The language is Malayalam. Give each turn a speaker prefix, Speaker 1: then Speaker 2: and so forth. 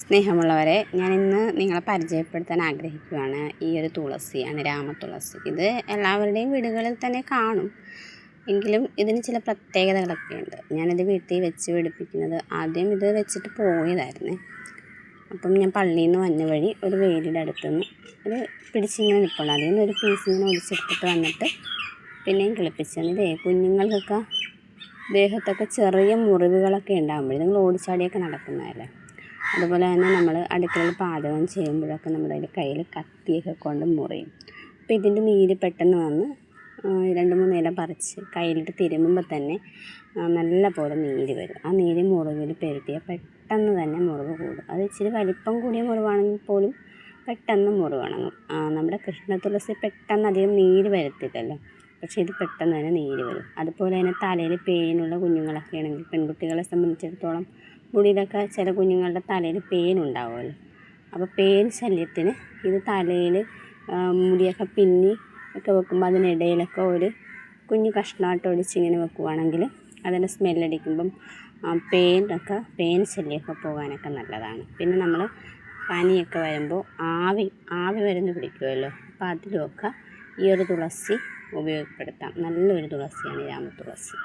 Speaker 1: സ്നേഹമുള്ളവരെ ഞാൻ ഇന്ന് നിങ്ങളെ പരിചയപ്പെടുത്താൻ ആഗ്രഹിക്കുകയാണ് ഈ ഒരു തുളസിയാണ് രാമതുളസി ഇത് എല്ലാവരുടെയും വീടുകളിൽ തന്നെ കാണും. എങ്കിലും ഇതിന് ചില പ്രത്യേകതകളൊക്കെ ഉണ്ട്. ഞാനിത് വീട്ടിൽ വെച്ച് പിടിപ്പിക്കുന്നത് ആദ്യം ഇത് വെച്ചിട്ട് പോയതായിരുന്നു. അപ്പം ഞാൻ പള്ളിയിൽ നിന്ന് വന്ന വഴി ഒരു വേലിയുടെ അടുത്തുനിന്ന് ഒരു പിടിച്ചിങ്ങനെ നിൽപ്പുണ്ട് അതിൽ നിന്ന് ഒരു പീസ് ഇങ്ങനെ ഒടിച്ചെടുത്തിട്ട് വന്നിട്ട് പിന്നെയും കിളിപ്പിച്ചാണ് ഇതേ കുഞ്ഞുങ്ങൾക്കൊക്കെ ദേഹത്തൊക്കെ ചെറിയ മുറിവുകളൊക്കെ ഉണ്ടാകുമ്പോഴേ നിങ്ങൾ ഓടിച്ചാടിയൊക്കെ നടക്കുന്നതല്ലേ? അതുപോലെ തന്നെ നമ്മൾ അടുക്കളയിൽ പാചകം ചെയ്യുമ്പോഴൊക്കെ നമ്മുടെ കയ്യിൽ കത്തിയൊക്കെ കൊണ്ട് മുറിയും. അപ്പോൾ ഇതിന്റെ നീര് പെട്ടെന്ന് വന്ന് രണ്ട് മൂന്ന് ഇല പറിച്ച് കയ്യിലിട്ട് തിരുമുമ്പോൾ തന്നെ നല്ല പോലെ നീര് വരും. ആ നീര് മുറിവിൽ പെരുത്തിയാൽ പെട്ടെന്ന് തന്നെ മുറിവ് കൂടും. അത് ഇച്ചിരി വലിപ്പം കൂടിയ മുറിവാണെങ്കിൽ പോലും പെട്ടെന്ന് മുറിവുണങ്ങും നമ്മുടെ കൃഷ്ണ തുളസി പെട്ടെന്ന് അധികം നീര് വരത്തില്ലല്ലോ. പക്ഷേ ഇത് പെട്ടെന്ന് തന്നെ നീര് വരും. അതുപോലെ തന്നെ തലയിൽ പേനുള്ള കുഞ്ഞുങ്ങളൊക്കെ ആണെങ്കിൽ പെൺകുട്ടികളെ സംബന്ധിച്ചിടത്തോളം മുടിയിലൊക്കെ ചില കുഞ്ഞുങ്ങളുടെ തലയിൽ പേൻ ഉണ്ടാവുമല്ലോ അപ്പോൾ പേൻ ശല്യത്തിന് ഇത് തലയിൽ മുടിയൊക്കെ പിന്നി ഒക്കെ വെക്കുമ്പോൾ അതിനിടയിലൊക്കെ ഒരു കുഞ്ഞു കഷ്ണമായിട്ട് ഒടിച്ചിങ്ങനെ വെക്കുവാണെങ്കിൽ അതിന്റെ സ്മെല്ലടിക്കുമ്പം പേൻ ഒക്കെ പേൻ ശല്യമൊക്കെ പോകാനൊക്കെ നല്ലതാണ്. പിന്നെ നമ്മൾ പനിയൊക്കെ വരുമ്പോൾ ആവി ആവി മരുന്ന് പിടിക്കുമല്ലോ അപ്പോൾ അതിലുമൊക്കെ ഈ ഒരു തുളസി ഉപയോഗപ്പെടുത്താം. നല്ലൊരു തുളസിയാണ് രാമതുളസി.